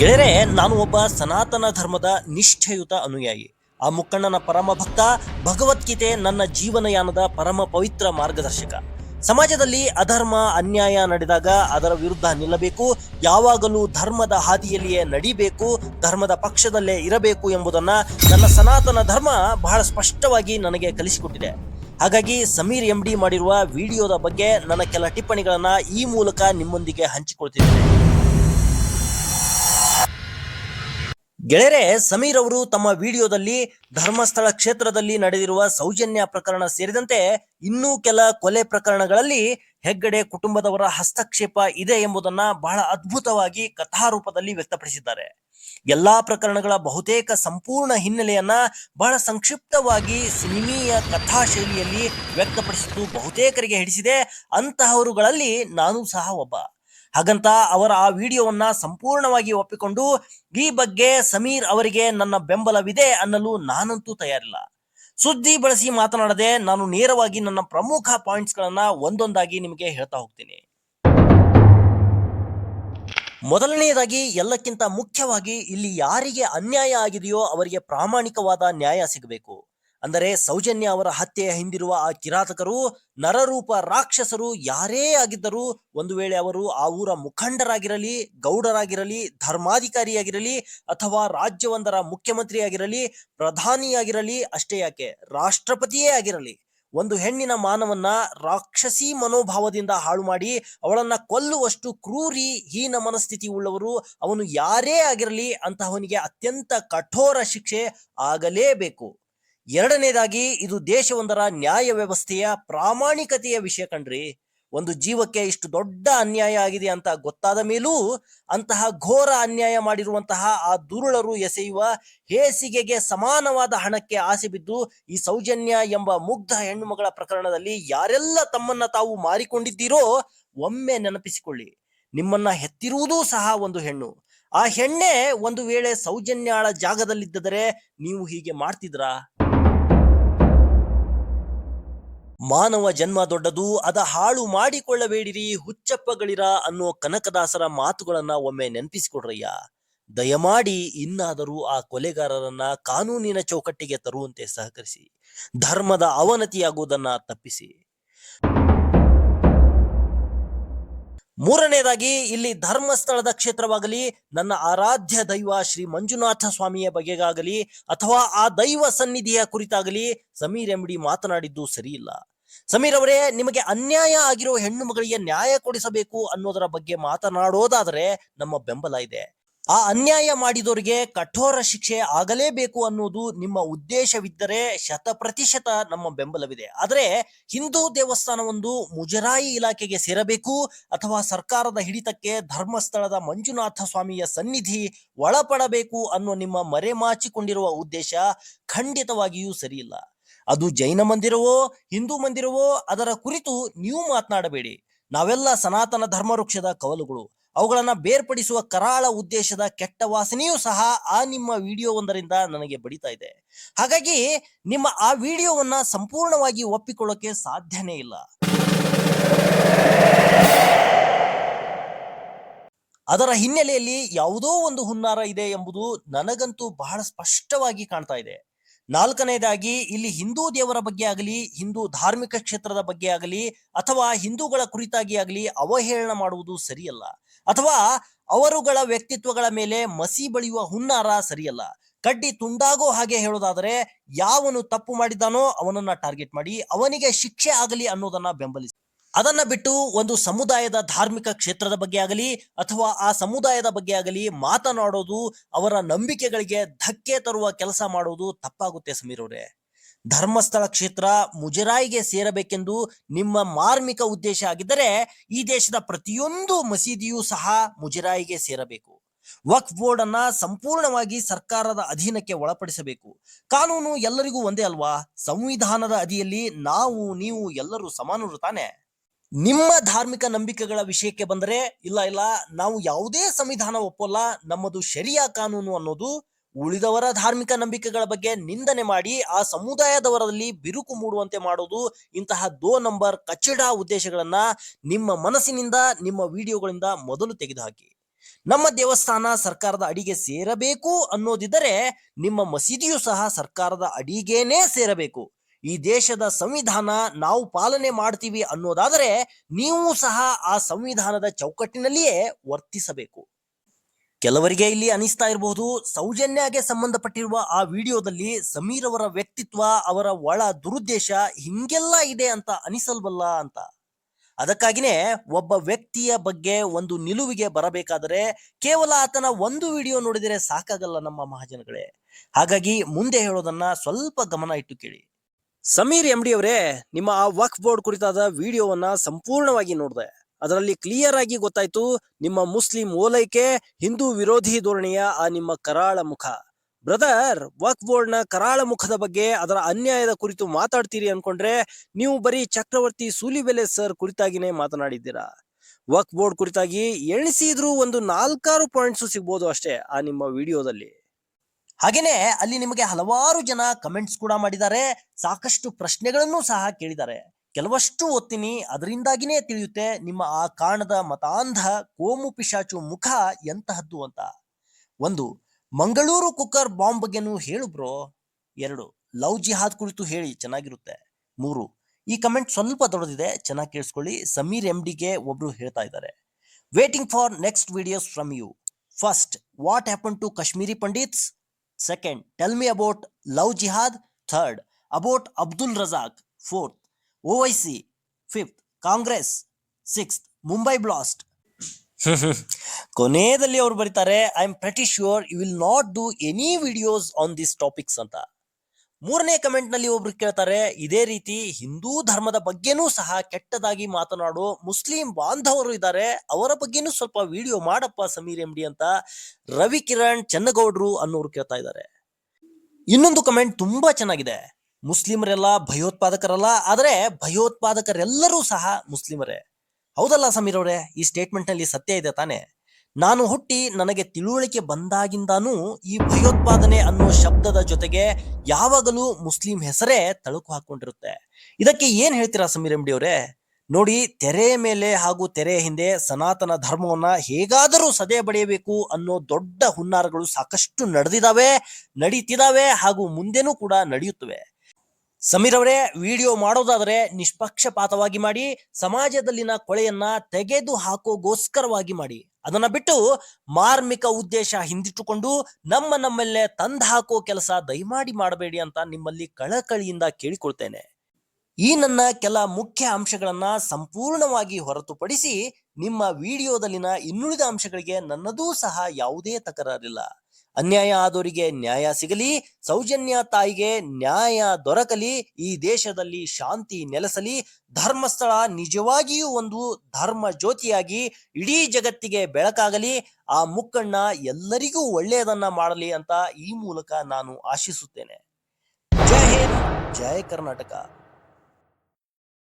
ಗೆಳೆಯರೆ, ನಾನು ಒಬ್ಬ ಸನಾತನ ಧರ್ಮದ ನಿಷ್ಠೆಯುತ ಅನುಯಾಯಿ. ಆ ಮುಕ್ಕಣ್ಣನ ಪರಮ ಭಕ್ತ, ಭಗವದ್ಗೀತೆ ನನ್ನ ಜೀವನಯಾನದ ಪರಮ ಪವಿತ್ರ ಮಾರ್ಗದರ್ಶಕ. ಸಮಾಜದಲ್ಲಿ ಅಧರ್ಮ, ಅನ್ಯಾಯ ನಡೆದಾಗ ಅದರ ವಿರುದ್ಧ ನಿಲ್ಲಬೇಕು, ಯಾವಾಗಲೂ ಧರ್ಮದ ಹಾದಿಯಲ್ಲಿಯೇ ನಡಿಬೇಕು, ಧರ್ಮದ ಪಕ್ಷದಲ್ಲೇ ಇರಬೇಕು ಎಂಬುದನ್ನ ನನ್ನ ಸನಾತನ ಧರ್ಮ ಬಹಳ ಸ್ಪಷ್ಟವಾಗಿ ನನಗೆ ಕಲಿಸಿಕೊಟ್ಟಿದೆ. ಹಾಗಾಗಿ ಸಮೀರ್ ಎಂ ಡಿ ಮಾಡಿರುವ ವಿಡಿಯೋದ ಬಗ್ಗೆ ನನ್ನ ಕೆಲ ಟಿಪ್ಪಣಿಗಳನ್ನು ಈ ಮೂಲಕ ನಿಮ್ಮೊಂದಿಗೆ ಹಂಚಿಕೊಳ್ತಿದ್ದೇನೆ. ಗೆಳೆಯರೆ, ಸಮೀರ್ ಅವರು ತಮ್ಮ ವಿಡಿಯೋದಲ್ಲಿ ಧರ್ಮಸ್ಥಳ ಕ್ಷೇತ್ರದಲ್ಲಿ ನಡೆದಿರುವ ಸೌಜನ್ಯ ಪ್ರಕರಣ ಸೇರಿದಂತೆ ಇನ್ನೂ ಕೆಲ ಕೊಲೆ ಪ್ರಕರಣಗಳಲ್ಲಿ ಹೆಗ್ಗಡೆ ಕುಟುಂಬದವರ ಹಸ್ತಕ್ಷೇಪ ಇದೆ ಎಂಬುದನ್ನ ಬಹಳ ಅದ್ಭುತವಾಗಿ ಕಥಾರೂಪದಲ್ಲಿ ವ್ಯಕ್ತಪಡಿಸಿದ್ದಾರೆ. ಎಲ್ಲಾ ಪ್ರಕರಣಗಳ ಬಹುತೇಕ ಸಂಪೂರ್ಣ ಹಿನ್ನೆಲೆಯನ್ನ ಬಹಳ ಸಂಕ್ಷಿಪ್ತವಾಗಿ ಸಿನಿಮೀಯ ಕಥಾ ಶೈಲಿಯಲ್ಲಿ ವ್ಯಕ್ತಪಡಿಸಿದ್ದು ಬಹುತೇಕರಿಗೆ ಹಿಡಿಸಿದೆ. ಅಂತಹವರುಗಳಲ್ಲಿ ನಾನು ಸಹ ಒಬ್ಬ. ಹಾಗಂತ ಅವರ ಆ ವಿಡಿಯೋವನ್ನ ಸಂಪೂರ್ಣವಾಗಿ ಒಪ್ಪಿಕೊಂಡು, ಈ ಬಗ್ಗೆ ಸಮೀರ್ ಅವರಿಗೆ ನನ್ನ ಬೆಂಬಲವಿದೆ ಅನ್ನಲು ನಾನಂತೂ ತಯಾರಿಲ್ಲ. ಸುದ್ದಿ ಬಳಸಿ ಮಾತನಾಡದೆ ನಾನು ನೇರವಾಗಿ ನನ್ನ ಪ್ರಮುಖ ಪಾಯಿಂಟ್ಸ್ ಗಳನ್ನ ಒಂದೊಂದಾಗಿ ನಿಮಗೆ ಹೇಳ್ತಾ ಹೋಗ್ತೀನಿ. ಮೊದಲನೆಯದಾಗಿ ಎಲ್ಲಕ್ಕಿಂತ ಮುಖ್ಯವಾಗಿ ಇಲ್ಲಿ ಯಾರಿಗೆ ಅನ್ಯಾಯ ಆಗಿದೆಯೋ ಅವರಿಗೆ ಪ್ರಾಮಾಣಿಕವಾದ ನ್ಯಾಯ ಸಿಗಬೇಕು. ಅಂದರೆ ಸೌಜನ್ಯ ಅವರ ಹತ್ಯೆಯ ಹಿಂದಿರುವ ಆ ಕಿರಾತಕರು, ನರರೂಪ ರಾಕ್ಷಸರು ಯಾರೇ ಆಗಿದ್ದರೂ ಒಂದು ವೇಳೆ ಅವರು ಆ ಊರ ಮುಖಂಡರಾಗಿರಲಿ, ಗೌಡರಾಗಿರಲಿ, ಧರ್ಮಾಧಿಕಾರಿಯಾಗಿರಲಿ ಅಥವಾ ರಾಜ್ಯವೊಂದರ ಮುಖ್ಯಮಂತ್ರಿಯಾಗಿರಲಿ, ಪ್ರಧಾನಿಯಾಗಿರಲಿ, ಅಷ್ಟೇ ಯಾಕೆ ರಾಷ್ಟ್ರಪತಿಯೇ ಆಗಿರಲಿ, ಒಂದು ಹೆಣ್ಣಿನ ಮಾನವನ್ನ ರಾಕ್ಷಸಿ ಮನೋಭಾವದಿಂದ ಹಾಳು ಮಾಡಿ ಅವಳನ್ನ ಕೊಲ್ಲುವಷ್ಟು ಕ್ರೂರಿ, ಹೀನ ಮನಸ್ಥಿತಿ ಉಳ್ಳವರು ಅವನು ಯಾರೇ ಆಗಿರಲಿ ಅಂತಹವನಿಗೆ ಅತ್ಯಂತ ಕಠೋರ ಶಿಕ್ಷೆ ಆಗಲೇಬೇಕು. ಎರಡನೇದಾಗಿ ಇದು ದೇಶವೊಂದರ ನ್ಯಾಯ ವ್ಯವಸ್ಥೆಯ ಪ್ರಾಮಾಣಿಕತೆಯ ವಿಷಯ ಕಣ್ರಿ. ಒಂದು ಜೀವಕ್ಕೆ ಇಷ್ಟು ದೊಡ್ಡ ಅನ್ಯಾಯ ಆಗಿದೆ ಅಂತ ಗೊತ್ತಾದ ಮೇಲೂ ಅಂತಹ ಘೋರ ಅನ್ಯಾಯ ಮಾಡಿರುವಂತಹ ಆ ದುರುಳರು ಎಸೆಯುವ ಹೇಸಿಗೆಗೆ ಸಮಾನವಾದ ಹಣಕ್ಕೆ ಆಸೆ ಬಿದ್ದು ಈ ಸೌಜನ್ಯ ಎಂಬ ಮುಗ್ಧ ಹೆಣ್ಣುಮಗಳ ಪ್ರಕರಣದಲ್ಲಿ ಯಾರೆಲ್ಲ ತಮ್ಮನ್ನ ತಾವು ಮಾರಿಕೊಂಡಿದ್ದೀರೋ ಒಮ್ಮೆ ನೆನಪಿಸಿಕೊಳ್ಳಿ. ನಿಮ್ಮನ್ನ ಹೆತ್ತಿರುವುದೂ ಸಹ ಒಂದು ಹೆಣ್ಣು. ಆ ಹೆಣ್ಣೆ ಒಂದು ವೇಳೆ ಸೌಜನ್ಯಾಳ ಜಾಗದಲ್ಲಿದ್ದರೆ ನೀವು ಹೀಗೆ ಮಾಡ್ತಿದ್ರಾ? ಮಾನವ ಜನ್ಮ ದೊಡ್ಡದು, ಅದ ಹಾಳು ಮಾಡಿಕೊಳ್ಳಬೇಡಿರಿ, ಹುಚ್ಚಪ್ಪಗಳಿರ ಅನ್ನೋ ಕನಕದಾಸರ ಮಾತುಗಳನ್ನ ಒಮ್ಮೆ ನೆನಪಿಸಿಕೊಡ್ರಯ್ಯ. ದಯಮಾಡಿ ಇನ್ನಾದರೂ ಆ ಕೊಲೆಗಾರರನ್ನ ಕಾನೂನಿನ ಚೌಕಟ್ಟಿಗೆ ತರುವಂತೆ ಸಹಕರಿಸಿ, ಧರ್ಮದ ಅವನತಿಯಾಗುವುದನ್ನ ತಪ್ಪಿಸಿ. ಮೂರನೇದಾಗಿ, ಇಲ್ಲಿ ಧರ್ಮಸ್ಥಳದ ಕ್ಷೇತ್ರವಾಗಲಿ, ನನ್ನ ಆರಾಧ್ಯ ದೈವ ಶ್ರೀ ಮಂಜುನಾಥ ಸ್ವಾಮಿಯ ಬಗೆಗಾಗಲಿ, ಅಥವಾ ಆ ದೈವ ಸನ್ನಿಧಿಯ ಕುರಿತಾಗಲಿ ಸಮೀರ್ ಎಂಬಡಿ ಮಾತನಾಡಿದ್ದು ಸರಿಯಿಲ್ಲ. ಸಮೀರ್ ಅವರೇ, ನಿಮಗೆ ಅನ್ಯಾಯ ಆಗಿರೋ ಹೆಣ್ಣು ಮಗಳಿಗೆ ನ್ಯಾಯ ಕೊಡಿಸಬೇಕು ಅನ್ನೋದರ ಬಗ್ಗೆ ಮಾತನಾಡೋದಾದರೆ ನಮ್ಮ ಬೆಂಬಲ ಇದೆ. ಆ ಅನ್ಯಾಯ ಮಾಡಿದವರಿಗೆ ಕಠೋರ ಶಿಕ್ಷೆ ಆಗಲೇಬೇಕು ಅನ್ನೋದು ನಿಮ್ಮ ಉದ್ದೇಶವಿದ್ದರೆ ಶತ ಪ್ರತಿಶತ ನಮ್ಮ ಬೆಂಬಲವಿದೆ. ಆದರೆ ಹಿಂದೂ ದೇವಸ್ಥಾನವೊಂದು ಮುಜರಾಯಿ ಇಲಾಖೆಗೆ ಸೇರಬೇಕು ಅಥವಾ ಸರ್ಕಾರದ ಹಿಡಿತಕ್ಕೆ ಧರ್ಮಸ್ಥಳದ ಮಂಜುನಾಥ ಸ್ವಾಮಿಯ ಸನ್ನಿಧಿ ಒಳಪಡಬೇಕು ಅನ್ನೋ ನಿಮ್ಮ ಮರೆಮಾಚಿಕೊಂಡಿರುವ ಉದ್ದೇಶ ಖಂಡಿತವಾಗಿಯೂ ಸರಿಯಿಲ್ಲ. ಅದು ಜೈನ ಮಂದಿರವೋ, ಹಿಂದೂ ಮಂದಿರವೋ ಅದರ ಕುರಿತು ನೀವು ಮಾತನಾಡಬೇಡಿ. ನಾವೆಲ್ಲ ಸನಾತನ ಧರ್ಮ ವೃಕ್ಷದ ಕವಲುಗಳು. ಅವುಗಳನ್ನ ಬೇರ್ಪಡಿಸುವ ಕರಾಳ ಉದ್ದೇಶದ ಕೆಟ್ಟ ವಾಸನೆಯೂ ಸಹ ಆ ನಿಮ್ಮ ವಿಡಿಯೋ ಒಂದರಿಂದ ನನಗೆ ಬಡಿತಾ ಇದೆ. ಹಾಗಾಗಿ ನಿಮ್ಮ ಆ ವಿಡಿಯೋವನ್ನ ಸಂಪೂರ್ಣವಾಗಿ ಒಪ್ಪಿಕೊಳ್ಳೋಕೆ ಸಾಧ್ಯನೇ ಇಲ್ಲ. ಅದರ ಹಿನ್ನೆಲೆಯಲ್ಲಿ ಯಾವುದೋ ಒಂದು ಹುನ್ನಾರ ಇದೆ ಎಂಬುದು ನನಗಂತೂ ಬಹಳ ಸ್ಪಷ್ಟವಾಗಿ ಕಾಣ್ತಾ ಇದೆ. ನಾಲ್ಕನೇದಾಗಿ, ಇಲ್ಲಿ ಹಿಂದೂ ದೇವರ ಬಗ್ಗೆ ಆಗಲಿ, ಹಿಂದೂ ಧಾರ್ಮಿಕ ಕ್ಷೇತ್ರದ ಬಗ್ಗೆ ಆಗಲಿ, ಅಥವಾ ಹಿಂದೂಗಳ ಕುರಿತಾಗಿ ಆಗಲಿ ಅವಹೇಳನ ಮಾಡುವುದು ಸರಿಯಲ್ಲ. ಅಥವಾ ಅವರುಗಳ ವ್ಯಕ್ತಿತ್ವಗಳ ಮೇಲೆ ಮಸಿ ಬಳಿಯುವ ಹುನ್ನಾರ ಸರಿಯಲ್ಲ. ಕಡ್ಡಿ ತುಂಡಾಗೋ ಹಾಗೆ ಹೇಳೋದಾದರೆ, ಯಾವನು ತಪ್ಪು ಮಾಡಿದ್ದಾನೋ ಅವನನ್ನ ಟಾರ್ಗೆಟ್ ಮಾಡಿ, ಅವನಿಗೆ ಶಿಕ್ಷೆ ಆಗಲಿ ಅನ್ನೋದನ್ನ ಬೆಂಬಲಿಸಿ. ಅದನ್ನ ಬಿಟ್ಟು ಒಂದು ಸಮುದಾಯದ ಧಾರ್ಮಿಕ ಕ್ಷೇತ್ರದ ಬಗ್ಗೆ ಆಗಲಿ ಅಥವಾ ಆ ಸಮುದಾಯದ ಬಗ್ಗೆ ಆಗಲಿ ಮಾತನಾಡೋದು ಅವರ ನಂಬಿಕೆಗಳಿಗೆ ಧಕ್ಕೆ ತರುವ ಕೆಲಸ ಮಾಡೋದು ತಪ್ಪಾಗುತ್ತೆ ಸಮೀರ್ ಅವರೇ. ಧರ್ಮಸ್ಥಳ ಕ್ಷೇತ್ರ ಮುಜರಾಯಿಗೆ ಸೇರಬೇಕೆಂದು ನಿಮ್ಮ ಮಾರ್ಮಿಕ ಉದ್ದೇಶ ಆಗಿದ್ದರೆ ಈ ದೇಶದ ಪ್ರತಿಯೊಂದು ಮಸೀದಿಯೂ ಸಹ ಮುಜರಾಯಿಗೆ ಸೇರಬೇಕು. ವಕ್ಫ್ ಬೋರ್ಡ್ ಅನ್ನ ಸಂಪೂರ್ಣವಾಗಿ ಸರ್ಕಾರದ ಅಧೀನಕ್ಕೆ ಒಳಪಡಿಸಬೇಕು. ಕಾನೂನು ಎಲ್ಲರಿಗೂ ಒಂದೇ ಅಲ್ವಾ? ಸಂವಿಧಾನದ ಅಡಿಯಲ್ಲಿ ನಾವು, ನೀವು ಎಲ್ಲರೂ ಸಮಾನರು ತಾನೆ? ನಿಮ್ಮ ಧಾರ್ಮಿಕ ನಂಬಿಕೆಗಳ ವಿಷಯಕ್ಕೆ ಬಂದರೆ, ಇಲ್ಲ ಇಲ್ಲ, ನಾವು ಯಾವುದೇ ಸಂವಿಧಾನ ಒಪ್ಪಲ್ಲ, ನಮ್ಮದು ಶರಿಯಾ ಕಾನೂನು ಅನ್ನೋದು ಉಳಿದವರ ಧಾರ್ಮಿಕ ನಂಬಿಕೆಗಳ ಬಗ್ಗೆ ನಿಂದನೆ ಮಾಡಿ, ಆ ಸಮುದಾಯದವರಲ್ಲಿ ಬಿರುಕು ಮೂಡುವಂತೆ ಮಾಡೋದು ಇಂತಹ ದೋ ನಂಬರ್ ಕಚ್ಚಡ ಉದ್ದೇಶಗಳನ್ನ ನಿಮ್ಮ ಮನಸ್ಸಿನಿಂದ, ನಿಮ್ಮ ವಿಡಿಯೋಗಳಿಂದ ಮೊದಲು ತೆಗೆದುಹಾಕಿ. ನಮ್ಮ ದೇವಸ್ಥಾನ ಸರ್ಕಾರದ ಅಡಿಗೆ ಸೇರಬೇಕು ಅನ್ನೋದಿದ್ದರೆ, ನಿಮ್ಮ ಮಸೀದಿಯು ಸಹ ಸರ್ಕಾರದ ಅಡಿಗೇನೆ ಸೇರಬೇಕು. ಈ ದೇಶದ ಸಂವಿಧಾನ ನಾವು ಪಾಲನೆ ಮಾಡ್ತೀವಿ ಅನ್ನೋದಾದರೆ ನೀವು ಸಹ ಆ ಸಂವಿಧಾನದ ಚೌಕಟ್ಟಿನಲ್ಲಿಯೇ ವರ್ತಿಸಬೇಕು. ಕೆಲವರಿಗೆ ಇಲ್ಲಿ ಅನಿಸ್ತಾ ಇರಬಹುದು, ಸೌಜನ್ಯಗೆ ಸಂಬಂಧಪಟ್ಟಿರುವ ಆ ವಿಡಿಯೋದಲ್ಲಿ ಸಮೀರ್ ಅವರ ವ್ಯಕ್ತಿತ್ವ, ಅವರ ಒಳ ದುರುದ್ದೇಶ ಹಿಂಗೆಲ್ಲ ಇದೆ ಅಂತ ಅನಿಸಲ್ವಲ್ಲ ಅಂತ. ಅದಕ್ಕಾಗಿನೇ ಒಬ್ಬ ವ್ಯಕ್ತಿಯ ಬಗ್ಗೆ ಒಂದು ನಿಲುವಿಗೆ ಬರಬೇಕಾದರೆ ಕೇವಲ ಆತನ ಒಂದು ವಿಡಿಯೋ ನೋಡಿದರೆ ಸಾಕಾಗಲ್ಲ ನಮ್ಮ ಮಹಾಜನಗಳೇ. ಹಾಗಾಗಿ ಮುಂದೆ ಹೇಳೋದನ್ನ ಸ್ವಲ್ಪ ಗಮನ ಇಟ್ಟು ಕೇಳಿ. ಸಮೀರ್ ಎಂ ಡಿ ಅವರೇ, ನಿಮ್ಮ ಆ ವಕ್ ಬೋರ್ಡ್ ಕುರಿತಾದ ವಿಡಿಯೋವನ್ನ ಸಂಪೂರ್ಣವಾಗಿ ನೋಡಿದೆ. ಅದರಲ್ಲಿ ಕ್ಲಿಯರ್ ಆಗಿ ಗೊತ್ತಾಯ್ತು ನಿಮ್ಮ ಮುಸ್ಲಿಂ ಓಲೈಕೆ, ಹಿಂದೂ ವಿರೋಧಿ ಧೋರಣೆಯ ಆ ನಿಮ್ಮ ಕರಾಳ ಮುಖ. ಬ್ರದರ್ ವಕ್ ಬೋರ್ಡ್ನ ಕರಾಳ ಮುಖದ ಬಗ್ಗೆ ಅದರ ಅನ್ಯಾಯದ ಕುರಿತು ಮಾತಾಡ್ತೀರಿ ಅನ್ಕೊಂಡ್ರೆ ನೀವು ಬರೀ ಚಕ್ರವರ್ತಿ ಸೂಲಿಬೆಲೆ ಸರ್ ಕುರಿತಾಗಿನೇ ಮಾತನಾಡಿದ್ದೀರಾ. ವಕ್ ಬೋರ್ಡ್ ಕುರಿತಾಗಿ ಎಣಿಸಿದ್ರು ಒಂದು ನಾಲ್ಕಾರು ಪಾಯಿಂಟ್ಸ್ ಸಿಗ್ಬೋದು ಅಷ್ಟೇ ಆ ನಿಮ್ಮ ವಿಡಿಯೋದಲ್ಲಿ. ಹಾಗೇನೆ ಅಲ್ಲಿ ನಿಮಗೆ ಹಲವಾರು ಜನ ಕಮೆಂಟ್ಸ್ ಕೂಡ ಮಾಡಿದ್ದಾರೆ. ಸಾಕಷ್ಟು ಪ್ರಶ್ನೆಗಳನ್ನು ಸಹ ಕೇಳಿದ್ದಾರೆ. ಕೆಲವಷ್ಟು ಓದ್ತೀನಿ, ಅದರಿಂದಾಗಿನೇ ತಿಳಿಯುತ್ತೆ ನಿಮ್ಮ ಆ ಕಾಣದ ಮತಾಂಧ, ಕೋಮು ಪಿಶಾಚು ಮುಖ ಎಂತಹದ್ದು ಅಂತ. ಒಂದು, ಮಂಗಳೂರು ಕುಕ್ಕರ್ ಬಾಂಬ್ ಬಗ್ಗೆನೂ ಹೇಳು ಬ್ರೋ. ಎರಡು, ಲವ್ ಜಿಹಾದ್ ಕುರಿತು ಹೇಳಿ, ಚೆನ್ನಾಗಿರುತ್ತೆ. ಮೂರು, ಈ ಕಮೆಂಟ್ ಸ್ವಲ್ಪ ದೊಡ್ಡದಿದೆ, ಚೆನ್ನಾಗಿ ಕೇಳಿಸ್ಕೊಳ್ಳಿ. ಸಮೀರ್ ಎಂ ಡಿಗೆ ಒಬ್ರು ಹೇಳ್ತಾ ಇದ್ದಾರೆ. Waiting for next videos from you first what happen to Kashmiri pandits second tell me about love jihad third about Abdul Razak fourth Owaisi fifth Congress sixth Mumbai blast ಕೊನೆಯಲ್ಲಿ ಅವ್ರು ಬರೀತಾರೆ I am pretty sure you will not do any videos on this topics ಅಂತ. ಮೂರನೇ ಕಮೆಂಟ್ನಲ್ಲಿ ಒಬ್ರು ಕೇಳ್ತಾರೆ, ಇದೇ ರೀತಿ ಹಿಂದೂ ಧರ್ಮದ ಬಗ್ಗೆನೂ ಸಹ ಕೆಟ್ಟದಾಗಿ ಮಾತನಾಡು ಮುಸ್ಲಿಂ ಬಾಂಧವರು ಇದ್ದಾರೆ. ಅವರ ಬಗ್ಗೆನೂ ಸ್ವಲ್ಪ ವಿಡಿಯೋ ಮಾಡಪ್ಪ ಸಮೀರ್ ಎಂಡಿ ಅಂತ ರವಿ ಕಿರಣ್ ಚನ್ನಗೌಡ್ರು ಅನ್ನೋರು ಕೇಳ್ತಾ ಇದ್ದಾರೆ. ಇನ್ನೊಂದು ಕಮೆಂಟ್ ತುಂಬಾ ಚೆನ್ನಾಗಿದೆ. ಮುಸ್ಲಿಮರೆಲ್ಲ ಭಯೋತ್ಪಾದಕರಲ್ಲ, ಆದರೆ ಭಯೋತ್ಪಾದಕರೆಲ್ಲರೂ ಸಹ ಮುಸ್ಲಿಮರೇ. ಹೌದಲ್ಲ ಸಮೀರ್ ಅವರೇ? ಈ ಸ್ಟೇಟ್ಮೆಂಟ್ನಲ್ಲಿ ಸತ್ಯ ಇದೆ ತಾನೆ? ನಾನು ಹುಟ್ಟಿ ನನಗೆ ತಿಳುವಳಿಕೆ ಬಂದಾಗಿಂದಾನು ಈ ಭಯೋತ್ಪಾದನೆ ಅನ್ನೋ ಶಬ್ದದ ಜೊತೆಗೆ ಯಾವಾಗಲೂ ಮುಸ್ಲಿಂ ಹೆಸರೇ ತಳುಕು ಹಾಕೊಂಡಿರುತ್ತೆ. ಇದಕ್ಕೆ ಏನ್ ಹೇಳ್ತೀರಾ ಸಮೀರ್ ಎಂ ಅವರೇ? ನೋಡಿ, ತೆರೆ ಮೇಲೆ ಹಾಗೂ ತೆರೆ ಹಿಂದೆ ಸನಾತನ ಧರ್ಮವನ್ನ ಹೇಗಾದರೂ ಸದೆ ಬಡಿಯಬೇಕು ಅನ್ನೋ ದೊಡ್ಡ ಹುನ್ನಾರಗಳು ಸಾಕಷ್ಟು ನಡೆದಿದಾವೆ, ನಡೀತಿದಾವೆ ಹಾಗೂ ಮುಂದೆನೂ ಕೂಡ ನಡೆಯುತ್ತವೆ. ಸಮೀರ್ ಅವರೇ, ವಿಡಿಯೋ ಮಾಡೋದಾದ್ರೆ ನಿಷ್ಪಕ್ಷಪಾತವಾಗಿ ಮಾಡಿ, ಸಮಾಜದಲ್ಲಿನ ಕೊಳೆಯನ್ನ ತೆಗೆದು ಹಾಕೋಗೋಸ್ಕರವಾಗಿ ಮಾಡಿ. ಅದನ್ನ ಬಿಟ್ಟು ಮಾರ್ಮಿಕ ಉದ್ದೇಶ ಹಿಂದಿಟ್ಟುಕೊಂಡು ನಮ್ಮ ನಮ್ಮಲ್ಲೇ ತಂದು ಹಾಕೋ ಕೆಲಸ ದಯಮಾಡಿ ಮಾಡಬೇಡಿ ಅಂತ ನಿಮ್ಮಲ್ಲಿ ಕಳಕಳಿಯಿಂದ ಕೇಳಿಕೊಳ್ತೇನೆ. ಈ ನನ್ನ ಕೆಲ ಮುಖ್ಯ ಅಂಶಗಳನ್ನ ಸಂಪೂರ್ಣವಾಗಿ ಹೊರತುಪಡಿಸಿ ನಿಮ್ಮ ವಿಡಿಯೋದಲ್ಲಿನ ಇನ್ನುಳಿದ ಅಂಶಗಳಿಗೆ ನನ್ನದೂ ಸಹ ಯಾವುದೇ ತಕರಾರಿಲ್ಲ. ಅನ್ಯಾಯ ಆದವರಿಗೆ ನ್ಯಾಯ ಸಿಗಲಿ, ಸೌಜನ್ಯ ತಾಯಿಗೆ ನ್ಯಾಯ ದೊರಕಲಿ, ಈ ದೇಶದಲ್ಲಿ ಶಾಂತಿ ನೆಲೆಸಲಿ, ಧರ್ಮಸ್ಥಳ ನಿಜವಾಗಿಯೂ ಒಂದು ಧರ್ಮ ಜ್ಯೋತಿಯಾಗಿ ಇಡೀ ಜಗತ್ತಿಗೆ ಬೆಳಕಾಗಲಿ, ಆ ಮುಕ್ಕಣ್ಣ ಎಲ್ಲರಿಗೂ ಒಳ್ಳೆಯದನ್ನ ಮಾಡಲಿ ಅಂತ ಈ ಮೂಲಕ ನಾನು ಆಶಿಸುತ್ತೇನೆ. ಜಯ ಹಿಂದ್ ಜಯ ಕರ್ನಾಟಕ.